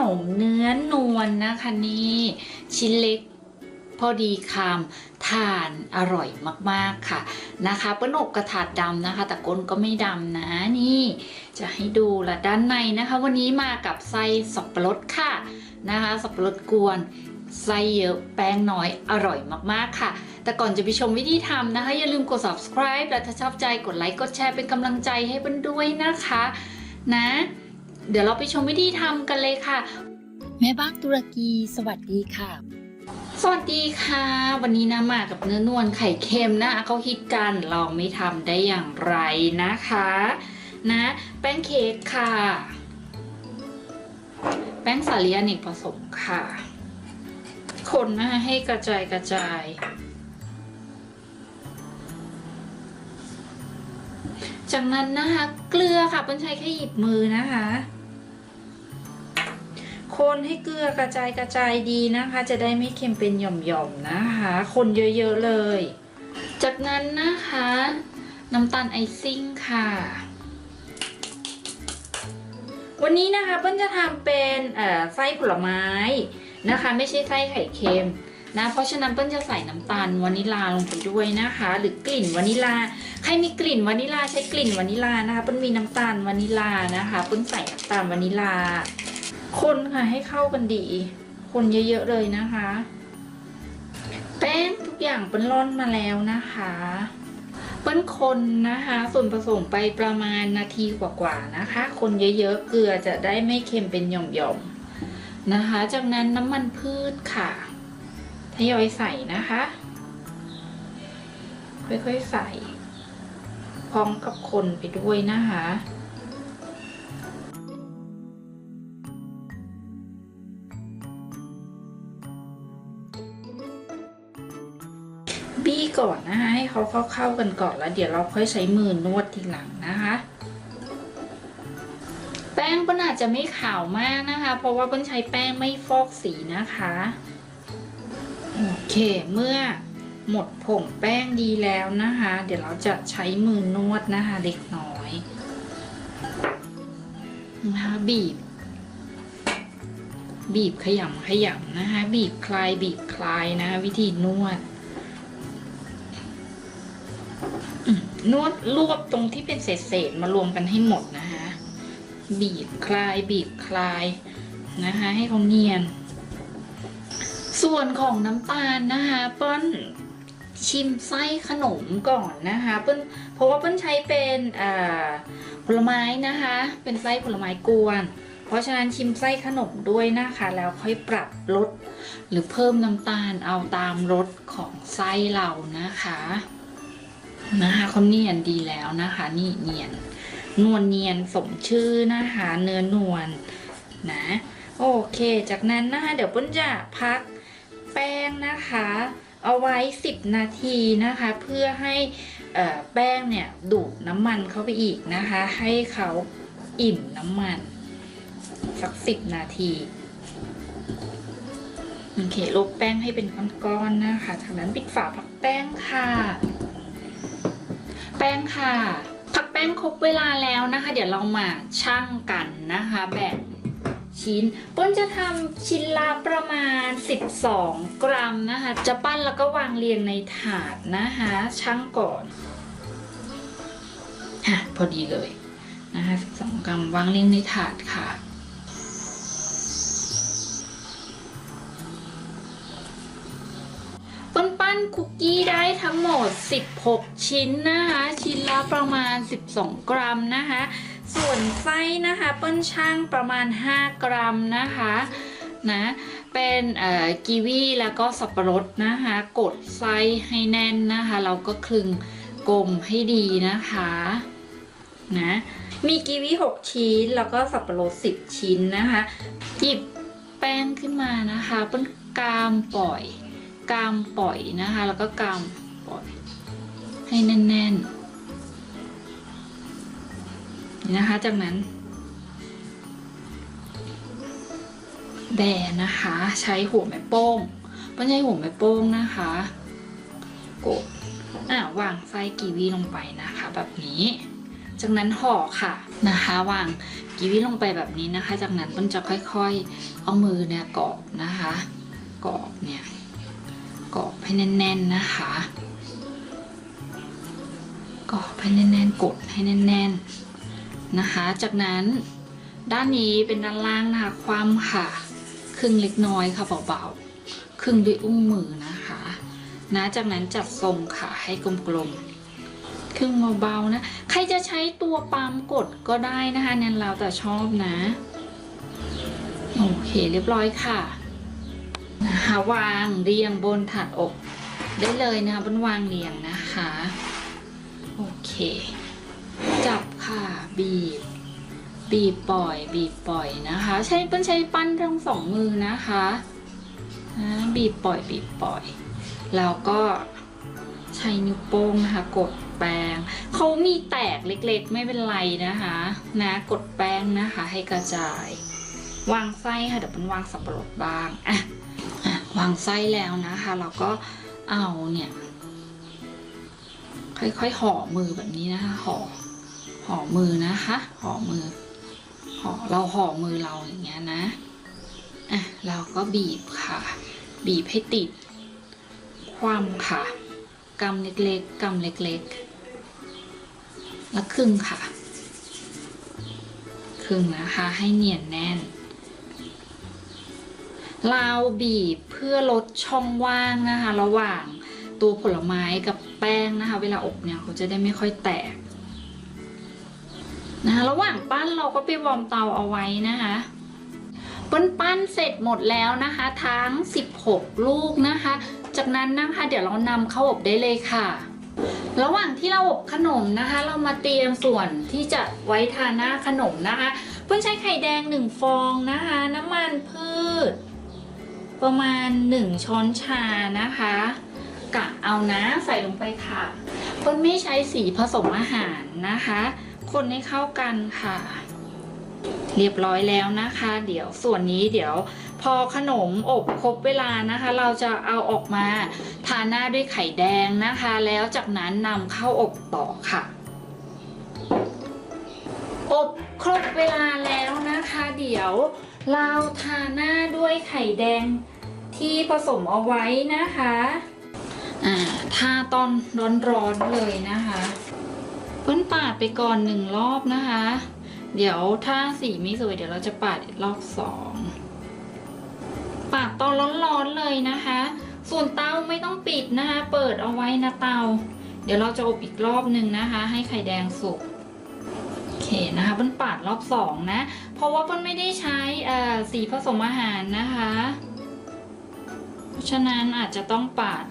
นมเนื้อนวลนะคะนี่ชิ้นเล็กพอดีคำทานอร่อยมากๆค่ะนะคะเปิ้ลอบกระถาดดำนะคะ แต่ก้นก็ไม่ดำนะนี่ จะให้ดูละด้านในนะคะ วันนี้มากับไส้สับปะรดค่ะนะคะ สับปะรดกวนไส้เยอะแป้งน้อยอร่อยมากๆค่ะ แต่ก่อนจะไปชมวิธีทำนะคะ อย่าลืมกด subscribe และถ้าชอบใจกดไลค์กดแชร์เป็นกำลังใจให้เปิ้ลด้วยนะคะ นะ เดี๋ยวเราไปชมวิธีทำกันเลยค่ะ แม่บ้านตุรกีสวัสดีค่ะ สวัสดีค่ะ วันนี้นะมากับเนื้อนวลไข่เค็มนะเขาฮิตกันเราไม่ทำได้อย่างไรนะคะ นะ แป้งเค้กค่ะ แป้งสาลีอเนกผสมค่ะ คนนะคะให้กระจายกระจายจากนั้นนะคะ เกลือค่ะเปิ้ลใช้แค่หยิบมือนะคะ คนให้เกลือกระจายกระจายดีนะคะ จะได้ไม่เค็มเป็นหย่อมๆนะคะ คนเยอะๆเลย จากนั้นนะคะ น้ำตาลไอซิ่งค่ะ วันนี้นะคะเปิ้ลจะทำเป็นเอ่อไส้ผลไม้นะคะ ไม่ใช่ไส้ไข่เค็มนะเพราะฉะนั้นเปิ้ลจะใส่น้ำตาลวานิลาลงไปด้วยนะคะ หรือกลิ่นวานิลาใครมีกลิ่นวานิลาใช้กลิ่นวานิลานะคะเปิ้ลมีน้ำตาลวานิลานะคะเปิ้ลใส่น้ำตาลวานิลลา คนค่ะให้เข้ากันดี คนเยอะๆเลยนะคะ แป้งทุกอย่างเปิ้ลร่อนมาแล้วนะคะเปิ้ลคนนะคะ ส่วนผสมไปประมาณนาทีกว่าๆนะคะ คนเยอะๆเกลือจะได้ไม่เค็มเป็นหย่อมๆนะคะ จากนั้นน้ำมันพืชค่ะทยอยใส่นะคะ ค่อยๆใส่พร้อมกับคนไปด้วยนะคะ ก่อนนะคะให้เขาเข้าๆกันก่อนแล้ว เดี๋ยวเราค่อยใช้มือนวดทีหลังนะคะ แป้งเปิ้ลอาจจะไม่ขาวมากนะคะ เพราะว่าเปิ้ลใช้แป้งไม่ฟอกสีนะคะโอเคเมื่อหมดผงแป้งดีแล้วนะคะ เดี๋ยวเราจะใช้มือนวดนะคะเล็กน้อยนะคะบีบ บีบขยำขยำนะคะ บีบคลายบีบคลายนะะวิธีนวด นวดรวบตรงที่เป็นเศษๆมารวมกันให้หมดนะคะบีบคลายบีบคลายนะคะให้เขาเนียน ส่วนของน้ำตาลนะคะเปิ้ลชิมไส้ขนมก่อนนะคะเปิ้ลเพราะว่าเปิ้ลใช้เป็นผลไม้นะคะ เป็นไส้ผลไม้กวน เพราะฉะนั้นชิมไส้ขนมด้วยนะคะ แล้วค่อยปรับลด หรือเพิ่มน้ำตาลเอาตามรสของไส้เรานะคะ นะคะเขาเนียนดีแล้วนะคะ นี่เนียนนวลเนียนสมชื่อนะคะ เนื้อนวลนะ โอเค จากนั้นนะคะ เดี๋ยวปุ้นจะพักแป้งนะคะ เอาไว้ 10 นาทีนะคะ เพื่อให้แป้งเนี่ยดูดน้ำมันเข้าไปอีกนะคะ ให้เขาอิ่มน้ำมันสัก10นาทีโอเคลบแป้งให้เป็นก้อนๆนะคะ จากนั้นปิดฝาพักแป้งค่ะ ป้งค่ะ พักแป้งครบเวลาแล้วนะคะ เดี๋ยวเรามาชั่งกันนะคะแบ่งชิ้นเปิ้ลจะทำชิ้นละประมาณ 12 กรัมนะคะ จะปั้นแล้วก็วางเรียงในถาดนะคะชั่งก่อนฮะพอดีเลยนะคะ12 กรัมวางเรียงในถาดค่ะ นปั้นคุกกี้ได้ทั้งหมด 16 ชิ้นนะคะ ชิ้นละประมาณ 12 กรัมนะคะ ส่วนไส้นะคะเปิ้ลช่างประมาณ 5 กรัมนะคะนะเป็นกีวีแล้วก็สับปะรดนะคะ กดไส้ให้แน่นนะคะเราก็คลึงกลมให้ดีนะคะนะมีกีวี6 ชิ้นแล้วก็สับปะรด 10 ชิ้นนะคะ หยิบแป้งขึ้นมานะคะเปิ้ลกามปล่อย กามปล่อยนะคะ แล้วก็กามปล่อยให้แน่นๆนนะคะ จากนั้นแบนะคะ ใช้หัวแม่โป้งไม่ใช่หัวแม่โป้งนะคะ กดอะวางไส้กีวีลงไปนะคะ แบบนี้ จากนั้นห่อค่ะนะคะวางกีวีลงไปแบบนี้นะคะ จากนั้นมันจะค่อย ๆ เอามือเนี่ยกรอกนะคะกรอกเนี่ย กรอกให้แน่น ๆนะคะกรอให้แน่นๆ กดให้แน่น ๆนะคะ จากนั้นด้านนี้เป็นด้านล่างนะคะความค่ะ ครึ่งเล็กน้อยค่ะเบาๆ ครึ่งด้วยอุ้งมือนะคะนะจากนั้นจัดทรงค่ะให้กลมๆ ครึ่งเบาๆนะ ใครจะใช้ตัวปั๊มกดก็ได้นะคะนั่นเราแต่ชอบนะ โอเคเรียบร้อยค่ะ นะคะวางเรียงบนถาดอบได้เลยนะคะบนวางเรียงนะคะโอเค จับค่ะบีบ บีบปล่อย บีบปล่อยนะคะ ใช้เป็นใช้ปั้นทั้งสองมือนะคะนะบีบปล่อยบีบปล่อยแล้วก็ใช้นิ้วโป้งนะคะ กดแป้งเขามีแตกเล็กๆ ไม่เป็นไรนะคะ นะ กดแป้งนะคะ ให้กระจาย วางไส้ค่ะเดี๋ยวเป็นวางสับปะรดบ้างอะ วางไส้แล้วนะคะ เราก็เอาเนี่ย ค่อยๆห่อมือแบบนี้นะคะห่อห่อมือนะคะห่อมือห่อเราห่อมือเราอย่างเงี้ยนะอะเราก็บีบค่ะ บีบให้ติด ความค่ะกำเล็กๆกำเล็กๆแล้วครึ่งค่ะ ครึ่งนะคะให้เนียนแน่น เราบีบ เพื่อลดช่องว่างนะคะ ระหว่างตัวผลไม้กับแป้งนะคะ เวลาอบเนี่ยเขาจะได้ไม่ค่อยแตกนะคะระหว่างปั้นเราก็ไปวอร์มเตาเอาไว้นะคะปั้นปั้นเสร็จหมดแล้วนะคะ ทั้ง 16 ลูกนะคะ จากนั้นนะคะเดี๋ยวเรานำเข้าอบได้เลยค่ะ ระหว่างที่เราอบขนมนะคะ เรามาเตรียมส่วนที่จะไว้ทาหน้าขนมนะคะ เพื่อนใช้ไข่แดง 1 ฟองนะคะ น้ำมันพืช ประมาณ 1 ช้อนชานะคะกะเอานะใส่ลงไปค่ะเพื่นไม่ใช้สีผสมอาหารนะคะ คนให้เข้ากันค่ะ เรียบร้อยแล้วนะคะ เดี๋ยวส่วนนี้เดี๋ยวพอขนมอบครบเวลานะคะ เราจะเอาออกมาทาหน้าด้วยไข่แดงนะคะ แล้วจากนั้นนำเข้าอบต่อค่ะ ยวเราทาหน้าด้วยไข่แดงที่ผสมเอาไว้นะคะอ่าทาตอนร้อนๆเลยนะคะเพิ่นปาดไปก่อนหนึ่งรอบนะคะ เดี๋ยวถ้าสีไม่สวยเดี๋ยวเราจะปาดรอบสองปาดตอนร้อนๆเลยนะคะ ส่วนเตาไม่ต้องปิดนะคะ เปิดเอาไว้นะเตา เดี๋ยวเราจะอบอีกรอบหนึ่งนะคะ ให้ไข่แดงสุก เคนะคะเปิ้ลปาดรอบสองนะ เพราะว่าเปิ้ลไม่ได้ใช้สีผสมอาหารนะคะ เพราะฉะนั้นอาจจะต้องปาด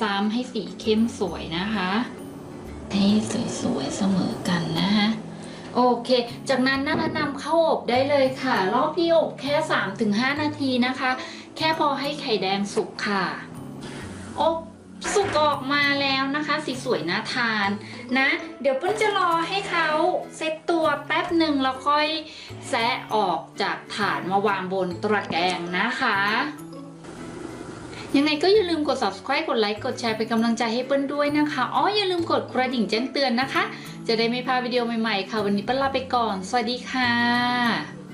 ซ้ำให้สีเข้มสวยนะคะ ให้สวยๆเสมอกันนะคะโอเค จากนั้นนะคะนำเข้าอบได้เลยค่ะ รอบที่อบแค่ 3-5 นาทีนะคะ แค่พอให้ไข่แดงสุกค่ะอบสุกออกมาแล้วนะคะ สีสวยน่าทาน นะ เดี๋ยวปิ้ลจะรอให้เขาเซตตัวแป๊บหนึ่งแล้วค่อยแซะออกจากฐานมาวางบนตะแกรงนะคะยังไงก็อย่าลืมกด subscribe กดไลค์ กดแชร์เป็นกำลังใจให้เปิ้ลด้วยนะคะ อ๋อ อย่าลืมกดกระดิ่งแจ้งเตือนนะคะ จะได้ไม่พลาดวิดีโอใหม่ๆ ค่ะ วันนี้เปิ้ลลาไปก่อน สวัสดีค่ะ